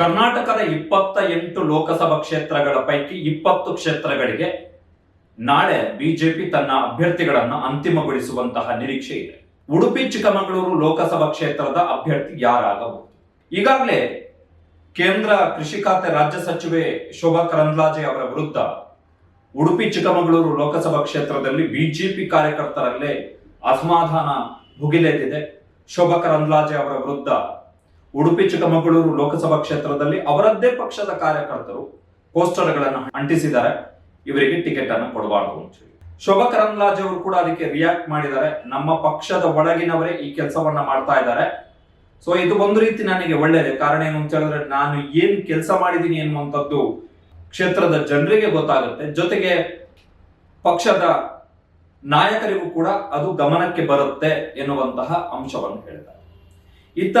ಕರ್ನಾಟಕದ ಇಪ್ಪತ್ತ ಎಂಟು ಲೋಕಸಭಾ ಕ್ಷೇತ್ರಗಳ ಪೈಕಿ ಇಪ್ಪತ್ತು ಕ್ಷೇತ್ರಗಳಿಗೆ ನಾಳೆ ಬಿಜೆಪಿ ತನ್ನ ಅಭ್ಯರ್ಥಿಗಳನ್ನು ಅಂತಿಮಗೊಳಿಸುವಂತಹ ನಿರೀಕ್ಷೆ ಇದೆ. ಉಡುಪಿ, ಚಿಕ್ಕಮಗಳೂರು ಲೋಕಸಭಾ ಕ್ಷೇತ್ರದ ಅಭ್ಯರ್ಥಿ ಯಾರಾಗಬಹುದು? ಈಗಾಗಲೇ ಕೇಂದ್ರ ಕೃಷಿ ಖಾತೆ ರಾಜ್ಯ ಸಚಿವೆ ಶೋಭಾ ಕರಂದ್ಲಾಜೆ ಅವರ ವಿರುದ್ಧ ಉಡುಪಿ, ಚಿಕ್ಕಮಗಳೂರು ಲೋಕಸಭಾ ಕ್ಷೇತ್ರದಲ್ಲಿ ಬಿಜೆಪಿ ಕಾರ್ಯಕರ್ತರಲ್ಲೇ ಅಸಮಾಧಾನ ಭುಗಿಲೆದ್ದಿದೆ. ಶೋಭಾ ಕರಂದ್ಲಾಜೆ ಅವರ ವಿರುದ್ಧ ಉಡುಪಿ, ಚಿಕ್ಕಮಗಳೂರು ಲೋಕಸಭಾ ಕ್ಷೇತ್ರದಲ್ಲಿ ಅವರದ್ದೇ ಪಕ್ಷದ ಕಾರ್ಯಕರ್ತರು ಪೋಸ್ಟರ್ಗಳನ್ನು ಅಂಟಿಸಿದ್ದಾರೆ. ಇವರಿಗೆ ಟಿಕೆಟ್ ಅನ್ನು ಕೊಡಬಾರದು ಅಂತ ಶೋಭಾ ಕರಂದ್ಲಾಜೆ ಅವರು ಕೂಡ ಅದಕ್ಕೆ ರಿಯಾಕ್ಟ್ ಮಾಡಿದ್ದಾರೆ. ನಮ್ಮ ಪಕ್ಷದ ಒಳಗಿನವರೇ ಈ ಕೆಲಸವನ್ನ ಮಾಡ್ತಾ ಇದ್ದಾರೆ. ಸೊ ಇದು ಒಂದು ರೀತಿ ನನಗೆ ಒಳ್ಳೆಯದೇ. ಕಾರಣ ಏನು ಅಂತ ಹೇಳಿದ್ರೆ, ನಾನು ಏನ್ ಕೆಲಸ ಮಾಡಿದ್ದೀನಿ ಎನ್ನುವಂಥದ್ದು ಕ್ಷೇತ್ರದ ಜನರಿಗೆ ಗೊತ್ತಾಗುತ್ತೆ. ಜೊತೆಗೆ ಪಕ್ಷದ ನಾಯಕರಿಗೂ ಕೂಡ ಅದು ಗಮನಕ್ಕೆ ಬರುತ್ತೆ ಎನ್ನುವಂತಹ ಅಂಶವನ್ನು ಹೇಳಿದ್ದಾರೆ. ಇತ್ತ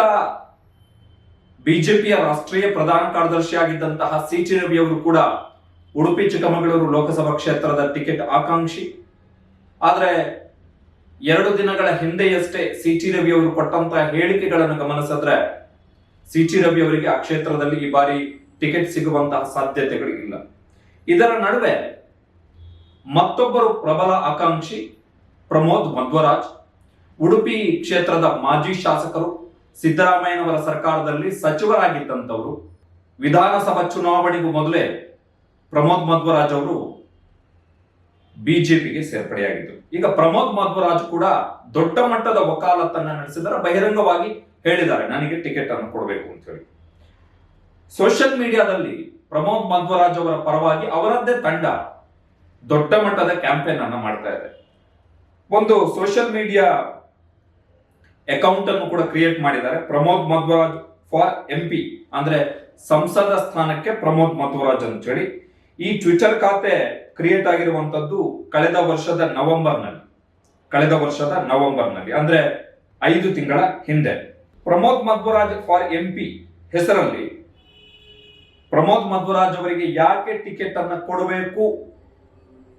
ಬಿಜೆಪಿಯ ರಾಷ್ಟ್ರೀಯ ಪ್ರಧಾನ ಕಾರ್ಯದರ್ಶಿಯಾಗಿದ್ದಂತಹ ಸಿ ಟಿ ರವಿ ಅವರು ಕೂಡ ಉಡುಪಿ, ಚಿಕ್ಕಮಗಳೂರು ಲೋಕಸಭಾ ಕ್ಷೇತ್ರದ ಟಿಕೆಟ್ ಆಕಾಂಕ್ಷಿ. ಆದರೆ ಎರಡು ದಿನಗಳ ಹಿಂದೆಯಷ್ಟೇ ಸಿ ಟಿ ರವಿ ಅವರು ಕೊಟ್ಟಂತಹ ಹೇಳಿಕೆಗಳನ್ನು ಗಮನಿಸಿದ್ರೆ ಸಿ ಟಿ ರವಿ ಅವರಿಗೆ ಆ ಕ್ಷೇತ್ರದಲ್ಲಿ ಈ ಬಾರಿ ಟಿಕೆಟ್ ಸಿಗುವಂತಹ ಸಾಧ್ಯತೆಗಳು ಇಲ್ಲ ಇದರ ನಡುವೆ ಮತ್ತೊಬ್ಬರು ಪ್ರಬಲ ಆಕಾಂಕ್ಷಿ ಪ್ರಮೋದ್ ಮಧ್ವರಾಜ್, ಉಡುಪಿ ಕ್ಷೇತ್ರದ ಮಾಜಿ ಶಾಸಕರು ಸಿದ್ದರಾಮಯ್ಯನವರ ಸರ್ಕಾರದಲ್ಲಿ ಸಚಿವರಾಗಿದ್ದಂಥವರು, ವಿಧಾನಸಭಾ ಚುನಾವಣೆಗೂ ಮೊದಲೇ ಪ್ರಮೋದ್ ಮಧ್ವರಾಜ್ ಅವರು ಬಿಜೆಪಿಗೆ ಸೇರ್ಪಡೆಯಾಗಿದ್ದರು ಈಗ ಪ್ರಮೋದ್ ಮಧ್ವರಾಜ್ ಕೂಡ ದೊಡ್ಡ ಮಟ್ಟದ ವಕಾಲತ್ತನ್ನ ನಡೆಸಿದರೆ ಬಹಿರಂಗವಾಗಿ ಹೇಳಿದ್ದಾರೆ, ನನಗೆ ಟಿಕೆಟ್ ಅನ್ನು ಕೊಡಬೇಕು ಅಂತ ಹೇಳಿ. ಸೋಷಿಯಲ್ ಮೀಡಿಯಾದಲ್ಲಿ ಪ್ರಮೋದ್ ಮಧ್ವರಾಜ್ ಅವರ ಪರವಾಗಿ ಅವರದ್ದೇ ತಂಡ ದೊಡ್ಡ ಮಟ್ಟದ ಕ್ಯಾಂಪೇನ್ ಅನ್ನ ಮಾಡ್ತಾ ಇದೆ. ಒಂದು ಸೋಷಿಯಲ್ ಮೀಡಿಯಾ ಅಕೌಂಟ್ ಅನ್ನು ಕೂಡ ಕ್ರಿಯೇಟ್ ಮಾಡಿದ್ದಾರೆ. Pramod Madhwaraj for M P ಅಂದ್ರೆ ಸಂಸದ ಸ್ಥಾನಕ್ಕೆ ಪ್ರಮೋದ್ ಮಧ್ವರಾಜ್ ಅಂತ ಹೇಳಿ. ಈ ಟ್ವಿಟರ್ ಖಾತೆ ಕ್ರಿಯೇಟ್ ಆಗಿರುವಂತದ್ದು ಕಳೆದ ವರ್ಷದ ನವೆಂಬರ್ನಲ್ಲಿ. ಕಳೆದ ವರ್ಷದ ನವೆಂಬರ್ನಲ್ಲಿ, ಅಂದ್ರೆ ಐದು ತಿಂಗಳ ಹಿಂದೆ. Pramod Madhwaraj for M P ಹೆಸರಲ್ಲಿ ಪ್ರಮೋದ್ ಮಧ್ವರಾಜ್ ಅವರಿಗೆ ಯಾಕೆ ಟಿಕೆಟ್ ಅನ್ನು ಕೊಡಬೇಕು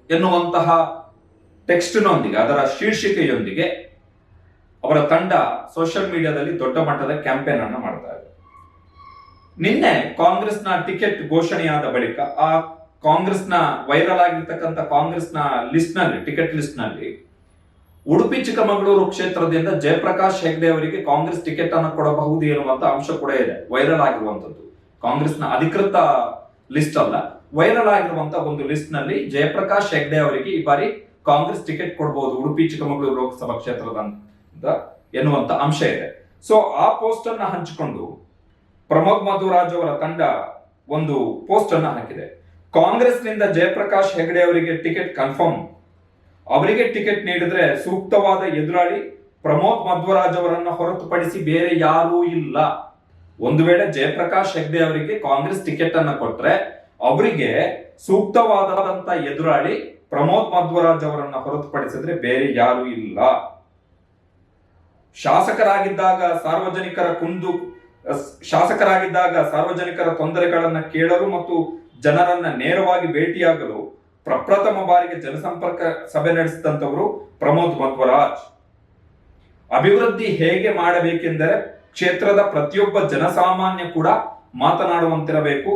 ಎನ್ನುವಂತಹ ಟೆಕ್ಸ್ಟ್ನೊಂದಿಗೆ ಅದರ ಶೀರ್ಷಿಕೆಯೊಂದಿಗೆ ಅವರ ತಂಡ ಸೋಷಿಯಲ್ ಮೀಡಿಯಾದಲ್ಲಿ ದೊಡ್ಡ ಮಟ್ಟದ ಕ್ಯಾಂಪೇನ್ ಅನ್ನು ಮಾಡ್ತಾ ಇದೆ. ನಿನ್ನೆ ಕಾಂಗ್ರೆಸ್ನ ಟಿಕೆಟ್ ಘೋಷಣೆಯಾದ ಬಳಿಕ ಆ ಕಾಂಗ್ರೆಸ್ನ ವೈರಲ್ ಆಗಿರ್ತಕ್ಕಂಥ ಕಾಂಗ್ರೆಸ್ನ ಲಿಸ್ಟ್ನಲ್ಲಿ ಟಿಕೆಟ್ ಲಿಸ್ಟ್ನಲ್ಲಿ ಉಡುಪಿ, ಚಿಕ್ಕಮಗಳೂರು ಕ್ಷೇತ್ರದಿಂದ ಜಯಪ್ರಕಾಶ್ ಹೆಗ್ಡೆ ಅವರಿಗೆ ಕಾಂಗ್ರೆಸ್ ಟಿಕೆಟ್ ಅನ್ನು ಕೊಡಬಹುದು ಎನ್ನುವಂತ ಅಂಶ ಕೂಡ ಇದೆ. ವೈರಲ್ ಆಗಿರುವಂತದ್ದು ಕಾಂಗ್ರೆಸ್ನ ಅಧಿಕೃತ ಲಿಸ್ಟ್ ಅಲ್ಲ ವೈರಲ್ ಆಗಿರುವಂತ ಒಂದು ಲಿಸ್ಟ್ನಲ್ಲಿ ಜಯಪ್ರಕಾಶ್ ಹೆಗ್ಡೆ ಅವರಿಗೆ ಈ ಬಾರಿ ಕಾಂಗ್ರೆಸ್ ಟಿಕೆಟ್ ಕೊಡಬಹುದು ಉಡುಪಿ, ಚಿಕ್ಕಮಗಳೂರು ಲೋಕಸಭಾ ಕ್ಷೇತ್ರದ ಎನ್ನುವಂತ ಅಂಶ ಇದೆ. ಸೊ ಆ ಪೋಸ್ಟ್ ಅನ್ನ ಹಂಚಿಕೊಂಡು ಪ್ರಮೋದ್ ಮಧುರಾಜ್ ಅವರ ತಂಡ ಒಂದು ಪೋಸ್ಟ್ ಅನ್ನ ಹಾಕಿದೆ. ಕಾಂಗ್ರೆಸ್ನಿಂದ ಜಯಪ್ರಕಾಶ್ ಹೆಗಡೆ ಅವರಿಗೆ ಟಿಕೆಟ್ ಕನ್ಫರ್ಮ್ ಅವರಿಗೆ ಟಿಕೆಟ್ ನೀಡಿದ್ರೆ ಸೂಕ್ತವಾದ ಎದುರಾಳಿ ಪ್ರಮೋದ್ ಮಧ್ವರಾಜ್ ಅವರನ್ನ ಹೊರತುಪಡಿಸಿ ಬೇರೆ ಯಾರೂ ಇಲ್ಲ. ಒಂದು ವೇಳೆ ಜಯಪ್ರಕಾಶ್ ಹೆಗ್ಡೆ ಅವರಿಗೆ ಕಾಂಗ್ರೆಸ್ ಟಿಕೆಟ್ ಅನ್ನ ಕೊಟ್ರೆ ಅವರಿಗೆ ಸೂಕ್ತವಾದಂತ ಎದುರಾಳಿ ಪ್ರಮೋದ್ ಮಧ್ವರಾಜ್ ಅವರನ್ನ ಹೊರತುಪಡಿಸಿದ್ರೆ ಬೇರೆ ಯಾರೂ ಇಲ್ಲ. ಶಾಸಕರಾಗಿದ್ದಾಗ ಸಾರ್ವಜನಿಕರ ಕುಂದು ಶಾಸಕರಾಗಿದ್ದಾಗ ಸಾರ್ವಜನಿಕರ ತೊಂದರೆಗಳನ್ನ ಕೇಳಲು ಮತ್ತು ಜನರನ್ನ ನೇರವಾಗಿ ಭೇಟಿಯಾಗಲು ಪ್ರಪ್ರಥಮ ಬಾರಿಗೆ ಜನಸಂಪರ್ಕ ಸಭೆ ನಡೆಸಿದಂತವರು ಪ್ರಮೋದ್ ಮಧ್ವರಾಜ್ ಅಭಿವೃದ್ಧಿ ಹೇಗೆ ಮಾಡಬೇಕೆಂದರೆ ಕ್ಷೇತ್ರದ ಪ್ರತಿಯೊಬ್ಬ ಜನಸಾಮಾನ್ಯ ಕೂಡ ಮಾತನಾಡುವಂತಿರಬೇಕು.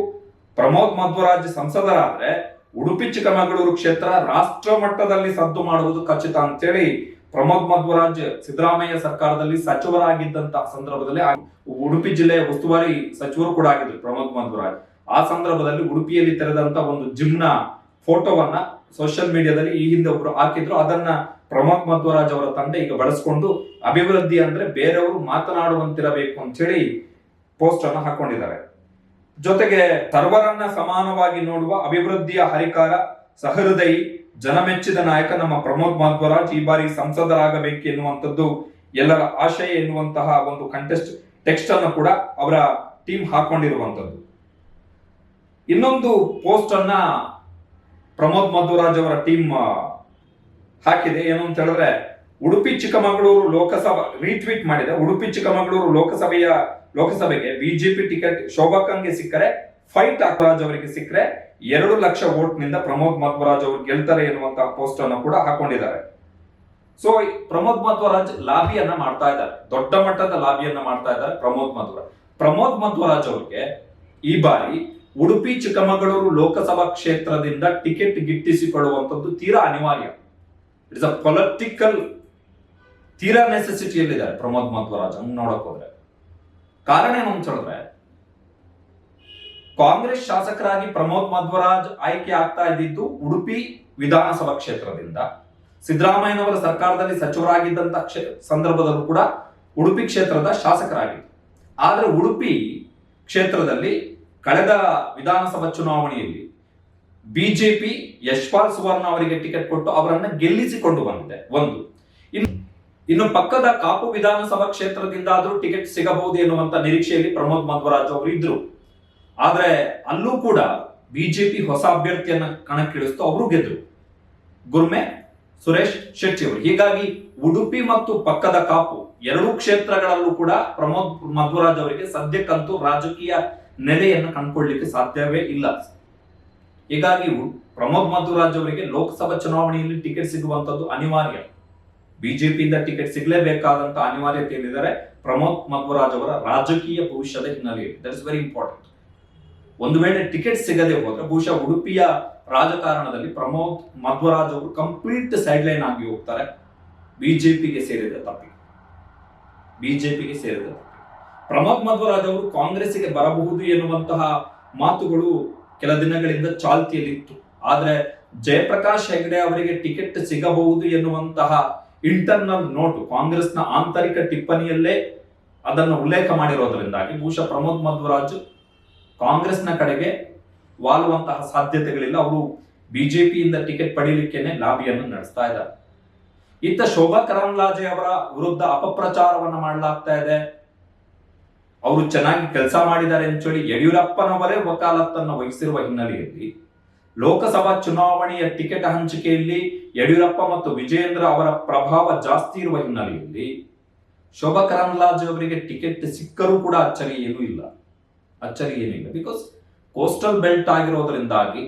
ಪ್ರಮೋದ್ ಮಧ್ವರಾಜ್ ಸಂಸದರಾದ್ರೆ ಉಡುಪಿ ಚಿಕ್ಕಮಗಳೂರು ಕ್ಷೇತ್ರ ರಾಷ್ಟ್ರ ಮಟ್ಟದಲ್ಲಿ ಸದ್ದು ಮಾಡುವುದು ಖಚಿತ ಅಂತೇಳಿ ಪ್ರಮೋದ್ ಮಧ್ವರಾಜ್ ಸಿದ್ದರಾಮಯ್ಯ ಸರ್ಕಾರದಲ್ಲಿ ಸಚಿವರಾಗಿದ್ದಂತಹ ಸಂದರ್ಭದಲ್ಲಿ ಉಡುಪಿ ಜಿಲ್ಲೆಯ ಉಸ್ತುವಾರಿ ಸಚಿವರು ಕೂಡ ಆಗಿದ್ರು ಪ್ರಮೋದ್ ಮಧ್ವರಾಜ್. ಆ ಸಂದರ್ಭದಲ್ಲಿ ಉಡುಪಿಯಲ್ಲಿ ತೆರೆದಂತ ಒಂದು ಜಿಮ್ನ ಫೋಟೋವನ್ನ ಸೋಷಿಯಲ್ ಮೀಡಿಯಾದಲ್ಲಿ ಈ ಹಿಂದೆ ಒಬ್ರು ಹಾಕಿದ್ರು. ಅದನ್ನ ಪ್ರಮೋದ್ ಮಧ್ವರಾಜ್ ಅವರ ತಂದೆ ಈಗ ಬಳಸ್ಕೊಂಡು ಅಭಿವೃದ್ಧಿ ಅಂದ್ರೆ ಬೇರೆಯವರು ಮಾತನಾಡುವಂತಿರಬೇಕು ಅಂತ ಹೇಳಿ ಪೋಸ್ಟ್ ಅನ್ನ ಹಾಕೊಂಡಿದ್ದಾರೆ. ಜೊತೆಗೆ ಸರ್ವರನ್ನ ಸಮಾನವಾಗಿ ನೋಡುವ ಅಭಿವೃದ್ಧಿಯ ಹರಿಕಾರ ಸಹೃದಯಿ ಜನಮೆಚ್ಚಿದ ನಾಯಕ ನಮ್ಮ ಪ್ರಮೋದ್ ಮಧ್ವರಾಜ್ ಈ ಬಾರಿ ಸಂಸದರಾಗಬೇಕು ಎನ್ನುವಂಥದ್ದು ಎಲ್ಲರ ಆಶಯ ಎನ್ನುವಂತಹ ಒಂದು ಕಂಟೆಸ್ಟ್ ಟೆಕ್ಸ್ಟ್ ಅನ್ನು ಕೂಡ ಅವರ ಟೀಮ್ ಹಾಕೊಂಡಿರುವಂತದ್ದು ಇನ್ನೊಂದು ಪೋಸ್ಟ್ ಅನ್ನ ಪ್ರಮೋದ್ ಮಧ್ವರಾಜ್ ಅವರ ಟೀಮ್ ಹಾಕಿದೆ. ಏನು ಅಂತ ಹೇಳಿದ್ರೆ, ಉಡುಪಿ ಚಿಕ್ಕಮಗಳೂರು ಲೋಕಸಭಾ ರೀಟ್ವೀಟ್ ಮಾಡಿದೆ. ಉಡುಪಿ ಚಿಕ್ಕಮಗಳೂರು ಲೋಕಸಭೆಯ, ಲೋಕಸಭೆಗೆ ಬಿಜೆಪಿ ಟಿಕೆಟ್ ಶೋಭಾ ಕಂಗೆ ಸಿಕ್ಕರೆ ಫೈಟ್ ಅಕ್ಬರಾಜ್ ಅವರಿಗೆ ಸಿಕ್ಕರೆ ಎರಡು ಲಕ್ಷ ವೋಟ್ನಿಂದ ಪ್ರಮೋದ್ ಮಧ್ವರಾಜ್ ಅವರು ಗೆಲ್ತಾರೆ ಎನ್ನುವಂತಹ ಪೋಸ್ಟ್ ಅನ್ನು ಕೂಡ ಹಾಕೊಂಡಿದ್ದಾರೆ. ಸೊ ಪ್ರಮೋದ್ ಮಧ್ವರಾಜ್ ಲಾಬಿಯನ್ನ ಮಾಡ್ತಾ ಇದ್ದಾರೆ. ದೊಡ್ಡ ಮಟ್ಟದ ಲಾಬಿಯನ್ನ ಮಾಡ್ತಾ ಇದ್ದಾರೆ ಪ್ರಮೋದ್ ಮಧ್ವರಾಜ್ ಪ್ರಮೋದ್ ಮಧ್ವರಾಜ್ ಅವರಿಗೆ ಈ ಬಾರಿ ಉಡುಪಿ, ಚಿಕ್ಕಮಗಳೂರು ಲೋಕಸಭಾ ಕ್ಷೇತ್ರದಿಂದ ಟಿಕೆಟ್ ಗಿಟ್ಟಿಸಿಕೊಳ್ಳುವಂಥದ್ದು ತೀರಾ ಅನಿವಾರ್ಯ. ಇಟ್ಸ್ ಅ ಪೊಲಿಟಿಕಲ್ ತೀರಾ ನೆಸೆಸಿಟಿಯಲ್ಲಿದ್ದಾರೆ ಪ್ರಮೋದ್ ಮಧ್ವರಾಜ್ ನೋಡಕ್ ಹೋದ್ರೆ. ಕಾರಣ ಏನು ಅಂತ ಹೇಳಿದ್ರೆ ಕಾಂಗ್ರೆಸ್ ಶಾಸಕರಾಗಿ ಪ್ರಮೋದ್ ಮಧ್ವರಾಜ್ ಆಯ್ಕೆ ಆಗ್ತಾ ಇದ್ದಿದ್ದು ಉಡುಪಿ ವಿಧಾನಸಭಾ ಕ್ಷೇತ್ರದಿಂದ. ಸಿದ್ದರಾಮಯ್ಯನವರ ಸರ್ಕಾರದಲ್ಲಿ ಸಚಿವರಾಗಿದ್ದಂತ ಸಂದರ್ಭದಲ್ಲೂ ಕೂಡ ಉಡುಪಿ ಕ್ಷೇತ್ರದ ಶಾಸಕರಾಗಿದ್ದರು. ಆದರೆ ಉಡುಪಿ ಕ್ಷೇತ್ರದಲ್ಲಿ ಕಳೆದ ವಿಧಾನಸಭಾ ಚುನಾವಣೆಯಲ್ಲಿ ಬಿಜೆಪಿ ಯಶ್ಪಾಲ್ ಸುವರ್ಣ ಅವರಿಗೆ ಟಿಕೆಟ್ ಕೊಟ್ಟು ಅವರನ್ನು ಗೆಲ್ಲಿಸಿಕೊಂಡು ಬಂದಿದೆ, ಒಂದು. ಇನ್ನು ಇನ್ನು ಪಕ್ಕದ ಕಾಪು ವಿಧಾನಸಭಾ ಕ್ಷೇತ್ರದಿಂದ ಆದರೂ ಟಿಕೆಟ್ ಸಿಗಬಹುದು ಎನ್ನುವಂತ ನಿರೀಕ್ಷೆಯಲ್ಲಿ ಪ್ರಮೋದ್ ಮಧ್ವರಾಜ್ ಅವರು ಇದ್ರು. ಆದ್ರೆ ಅಲ್ಲೂ ಕೂಡ ಬಿಜೆಪಿ ಹೊಸ ಅಭ್ಯರ್ಥಿಯನ್ನ ಕಣಕ್ಕಿಳಿಸ್ತು, ಅವರು ಗೆದ್ರು. ಗುರ್ಮೆ, ಸುರೇಶ್ ಶೆಟ್ಟಿ ಅವರು. ಹೀಗಾಗಿ ಉಡುಪಿ ಮತ್ತು ಪಕ್ಕದ ಕಾಪು ಎರಡೂ ಕ್ಷೇತ್ರಗಳಲ್ಲೂ ಕೂಡ ಪ್ರಮೋದ್ ಮಧ್ವರಾಜ್ ಅವರಿಗೆ ಸದ್ಯಕ್ಕಂತೂ ರಾಜಕೀಯ ನೆಲೆಯನ್ನು ಕಂಡುಕೊಳ್ಳಲಿಕ್ಕೆ ಸಾಧ್ಯವೇ ಇಲ್ಲ. ಹೀಗಾಗಿ ಪ್ರಮೋದ್ ಮಧ್ವರಾಜ್ ಅವರಿಗೆ ಲೋಕಸಭಾ ಚುನಾವಣೆಯಲ್ಲಿ ಟಿಕೆಟ್ ಸಿಗುವಂತದ್ದು ಅನಿವಾರ್ಯ. ಬಿಜೆಪಿಯಿಂದ ಟಿಕೆಟ್ ಸಿಗಲೇಬೇಕಾದಂತಹ ಅನಿವಾರ್ಯತೆ ಏನಿದ್ದಾರೆ? ಪ್ರಮೋದ್ ಮಧ್ವರಾಜ್ ಅವರ ರಾಜಕೀಯ ಭವಿಷ್ಯದ ಹಿನ್ನೆಲೆಯಲ್ಲಿ. ದಟ್ ಇಸ್ ವೆರಿ ಇಂಪಾರ್ಟೆಂಟ್ ಒಂದು ವೇಳೆ ಟಿಕೆಟ್ ಸಿಗದೆ ಹೋದ್ರೆ ಬಹುಶಃ ಉಡುಪಿಯ ರಾಜಕಾರಣದಲ್ಲಿ ಪ್ರಮೋದ್ ಮಧ್ವರಾಜ್ ಅವರು ಕಂಪ್ಲೀಟ್ ಸೈಡ್ ಲೈನ್ ಆಗಿ ಹೋಗ್ತಾರೆ. ಬಿಜೆಪಿಗೆ ಸೇರಿದ ತಪ್ಪಿ ಬಿಜೆಪಿಗೆ ಸೇರಿದ ಪ್ರಮೋದ್ ಮಧ್ವರಾಜ್ ಅವರು ಕಾಂಗ್ರೆಸ್ಗೆ ಬರಬಹುದು ಎನ್ನುವಂತಹ ಮಾತುಗಳು ಕೆಲ ದಿನಗಳಿಂದ ಚಾಲ್ತಿಯಲ್ಲಿತ್ತು. ಆದ್ರೆ ಜಯಪ್ರಕಾಶ್ ಹೆಗ್ಡೆ ಅವರಿಗೆ ಟಿಕೆಟ್ ಸಿಗಬಹುದು ಎನ್ನುವಂತಹ ಇಂಟರ್ನಲ್ ನೋಟು ಕಾಂಗ್ರೆಸ್ನ ಆಂತರಿಕ ಟಿಪ್ಪಣಿಯಲ್ಲೇ ಅದನ್ನು ಉಲ್ಲೇಖ ಮಾಡಿರೋದ್ರಿಂದಾಗಿ ಬಹುಶಃ ಪ್ರಮೋದ್ ಮಧ್ವರಾಜ್ ಕಾಂಗ್ರೆಸ್ನ ಕಡೆಗೆ ವಾಲುವಂತಹ ಸಾಧ್ಯತೆಗಳಿಲ್ಲ. ಅವರು ಬಿಜೆಪಿಯಿಂದ ಟಿಕೆಟ್ ಪಡೀಲಿಕ್ಕೆನೆ ಲಾಬಿಯನ್ನು ನಡೆಸ್ತಾ ಇದ್ದಾರೆ. ಇತ್ತ ಶೋಭಾ ಕರಂದ್ಲಾಜೆ ಅವರ ವಿರುದ್ಧ ಅಪಪ್ರಚಾರವನ್ನು ಮಾಡಲಾಗ್ತಾ ಇದೆ. ಅವರು ಚೆನ್ನಾಗಿ ಕೆಲಸ ಮಾಡಿದ್ದಾರೆ ಅಂತೇಳಿ ಯಡಿಯೂರಪ್ಪನವರೇ ವಕಾಲತ್ತನ್ನು ವಹಿಸಿರುವ ಹಿನ್ನೆಲೆಯಲ್ಲಿ ಲೋಕಸಭಾ ಚುನಾವಣೆಯ ಟಿಕೆಟ್ ಹಂಚಿಕೆಯಲ್ಲಿ ಯಡಿಯೂರಪ್ಪ ಮತ್ತು ವಿಜಯೇಂದ್ರ ಅವರ ಪ್ರಭಾವ ಜಾಸ್ತಿ ಇರುವ ಹಿನ್ನೆಲೆಯಲ್ಲಿ ಶೋಭಾ ಕರಂದ್ಲಾಜೆ ಅವರಿಗೆ ಟಿಕೆಟ್ ಸಿಕ್ಕರೂ ಕೂಡ ಅಚ್ಚರಿ ಏನೂ ಇಲ್ಲ. ಅಚ್ಚರಿ ಏನಿಲ್ಲ ಬಿಕಾಸ್ ಕೋಸ್ಟಲ್ ಬೆಲ್ಟ್ ಆಗಿರೋದ್ರಿಂದಾಗಿ,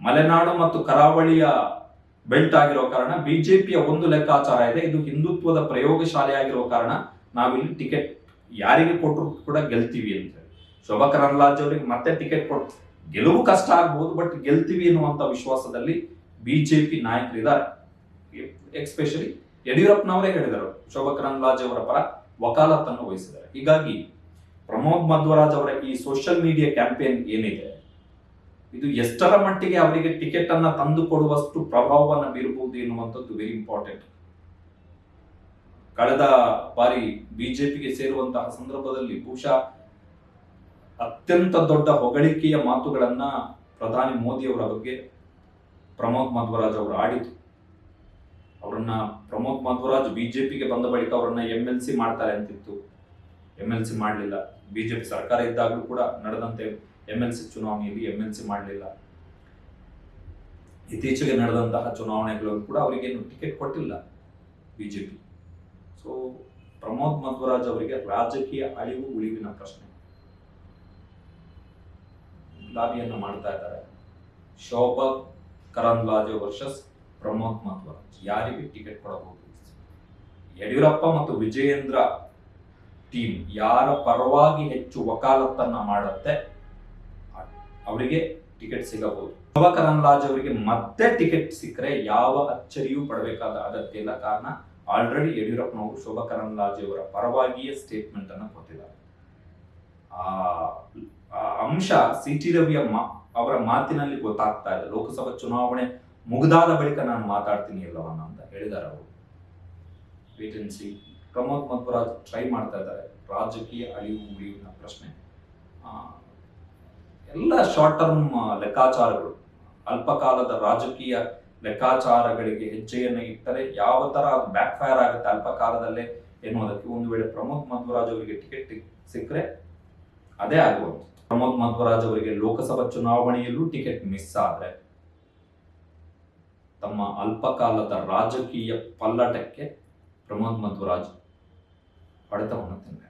ಮಲೆನಾಡು ಮತ್ತು ಕರಾವಳಿಯ ಬೆಲ್ಟ್ ಆಗಿರೋ ಕಾರಣ ಬಿಜೆಪಿಯ ಒಂದು ಲೆಕ್ಕಾಚಾರ ಇದೆ. ಇದು ಹಿಂದುತ್ವದ ಪ್ರಯೋಗಶಾಲೆ ಆಗಿರೋ ಕಾರಣ ನಾವಿಲ್ಲಿ ಟಿಕೆಟ್ ಯಾರಿಗೆ ಕೊಟ್ಟರು ಕೂಡ ಗೆಲ್ತೀವಿ ಅಂತ ಶೋಭಾ ಕರಂದ್ಲಾಜೆ ಅವರಿಗೆ ಮತ್ತೆ ಟಿಕೆಟ್ ಕೊಟ್ಟು ಗೆಲುವು ಕಷ್ಟ ಆಗ್ಬಹುದು ಬಟ್ ಗೆಲ್ತೀವಿ ಎನ್ನುವಂತ ವಿಶ್ವಾಸದಲ್ಲಿ ಬಿಜೆಪಿ ನಾಯಕರಿದ್ದಾರೆ. ಎಕ್ಸ್ಪೆಷಲಿ ಯಡಿಯೂರಪ್ಪನವರೇ ಹೇಳಿದರು. ಶೋಭಾ ಕರಂದ್ಲಾಜೆ ಅವರ ಪರ ವಕಾಲತ್ತನ್ನು ವಹಿಸಿದ್ದಾರೆ. ಹೀಗಾಗಿ ಪ್ರಮೋದ್ ಮಧ್ವರಾಜ್ ಅವರ ಈ ಸೋಷಿಯಲ್ ಮೀಡಿಯಾ ಕ್ಯಾಂಪೇನ್ ಏನಿದೆ? ಇದು ಎಷ್ಟರ ಮಟ್ಟಿಗೆ ಅವರಿಗೆ ಟಿಕೆಟ್ ಅನ್ನ ತಂದು ಕೊಡುವಷ್ಟು ಪ್ರಭಾವವನ್ನು ಬೀರಬಹುದು ಎನ್ನುವಂಥದ್ದು ವೆರಿ ಇಂಪಾರ್ಟೆಂಟ್ ಕಳೆದ ಬಾರಿ ಬಿಜೆಪಿಗೆ ಸೇರುವಂತಹ ಸಂದರ್ಭದಲ್ಲಿ ಬಹುಶಃ ಅತ್ಯಂತ ದೊಡ್ಡ ಹೊಗಳಿಕೆಯ ಮಾತುಗಳನ್ನ ಪ್ರಧಾನಿ ಮೋದಿ ಅವರ ಬಗ್ಗೆ ಪ್ರಮೋದ್ ಮಧ್ವರಾಜ್ ಅವರು ಆಡಿತು ಅವರನ್ನ ಪ್ರಮೋದ್ ಮಧ್ವರಾಜ್ ಬಿಜೆಪಿಗೆ ಬಂದ ಬಳಿಕ ಅವರನ್ನ ಎಂ ಎಲ್ ಸಿ ಮಾಡ್ತಾರೆ ಅಂತಿತ್ತು. ಎಂ ಎಲ್ ಸಿ ಮಾಡಲಿಲ್ಲ. ಬಿಜೆಪಿ ಸರ್ಕಾರ ಇದ್ದಾಗಲೂ ಕೂಡ ನಡೆದಂತೆ ಎಂ ಎಲ್ ಸಿ ಚುನಾವಣೆಯಲ್ಲಿ ಎಂ ಎಲ್ ಸಿ ಮಾಡಲಿಲ್ಲ. ಇತ್ತೀಚೆಗೆ ನಡೆದಂತಹ ಚುನಾವಣೆಗಳಲ್ಲೂ ಕೂಡ ಅವರಿಗೇನು ಟಿಕೆಟ್ ಕೊಟ್ಟಿಲ್ಲ ಬಿಜೆಪಿ ಸೊ ಪ್ರಮೋದ್ ಮಧ್ವರಾಜ್ ಅವರಿಗೆ ರಾಜಕೀಯ ಅಳಿವು ಉಳಿವಿನ ಪ್ರಶ್ನೆ. ಲಾಬಿಯನ್ನು ಮಾಡ್ತಾ ಇದ್ದಾರೆ. ಶೋಭಾ ಕರಂದ್ಲಾಜೆ ವರ್ಷಸ್ ಪ್ರಮೋದ್ ಮಧ್ವರಾಜ್ ಯಾರಿಗೆ ಟಿಕೆಟ್ ಕೊಡಬಹುದು? ಯಡಿಯೂರಪ್ಪ ಮತ್ತು ವಿಜಯೇಂದ್ರ ಟೀಮ್ ಯಾರ ಪರವಾಗಿ ಹೆಚ್ಚು ವಕಾಲತ್ತನ್ನ ಮಾಡುತ್ತೆ, ಅವರಿಗೆ ಟಿಕೆಟ್ ಸಿಗಬಹುದು. ಶೋಭಾ ಲಾಜ್ ಅವರಿಗೆ ಮತ್ತೆ ಟಿಕೆಟ್ ಸಿಕ್ಕರೆ ಯಾವ ಅಚ್ಚರಿಯೂ ಪಡಬೇಕಾದ ಅಗತ್ಯ ಇಲ್ಲ. ಕಾರಣ ಆಲ್ರೆಡಿ ಯಡಿಯೂರಪ್ಪನವರು ಶೋಭಾ ಅವರ ಪರವಾಗಿಯೇ ಸ್ಟೇಟ್ಮೆಂಟ್ ಅನ್ನು ಕೊಟ್ಟಿದ್ದಾರೆ. ಆ ಅಂಶ ಸಿ ಟಿ ರವಿಯ ಅವರ ಮಾತಿನಲ್ಲಿ ಗೊತ್ತಾಗ್ತಾ ಇದೆ. ಲೋಕಸಭಾ ಚುನಾವಣೆ ಮುಗಿದಾದ ಬಳಿಕ ನಾನು ಮಾತಾಡ್ತೀನಿ ಎಲ್ಲವನ್ನ ಅಂತ ಹೇಳಿದ್ದಾರೆ ಅವರು. Wait and see Pramod Madhwaraj try ಮಾಡ್ತಾ ಇದ್ದಾರೆ. ರಾಜಕೀಯ ಅಳಿವು ಉಳಿವಿನ ಪ್ರಶ್ನೆ. ಎಲ್ಲ ಶಾರ್ಟ್ ಟರ್ಮ್ ಲೆಕ್ಕಾಚಾರಗಳು. ಅಲ್ಪಕಾಲದ ರಾಜಕೀಯ ಲೆಕ್ಕಾಚಾರಗಳಿಗೆ ಹೆಜ್ಜೆಯನ್ನು ಇಟ್ಟರೆ ಯಾವ ತರ ಅದು ಬ್ಯಾಕ್ ಫೈರ್ ಆಗುತ್ತೆ ಅಲ್ಪಕಾಲದಲ್ಲೇ ಎನ್ನುವುದಕ್ಕೆ ಒಂದು ವೇಳೆ ಪ್ರಮೋದ್ ಮಧ್ವರಾಜ್ ಅವರಿಗೆ ಟಿಕೆಟ್ ಸಿಕ್ಕರೆ ಅದೇ ಆಗಬಹುದು ಪ್ರಮೋದ್ ಮಧ್ವರಾಜ್ ಅವರಿಗೆ ಲೋಕಸಭಾ ಚುನಾವಣೆಯಲ್ಲೂ ಟಿಕೆಟ್ ಮಿಸ್ ಆದ್ರೆ ತಮ್ಮ ಅಲ್ಪಕಾಲದ ರಾಜಕೀಯ ಪಲ್ಲಟಕ್ಕೆ ಪ್ರಮೋದ್ ಮಧ್ವರಾಜ್ அடுத்த ஒன்று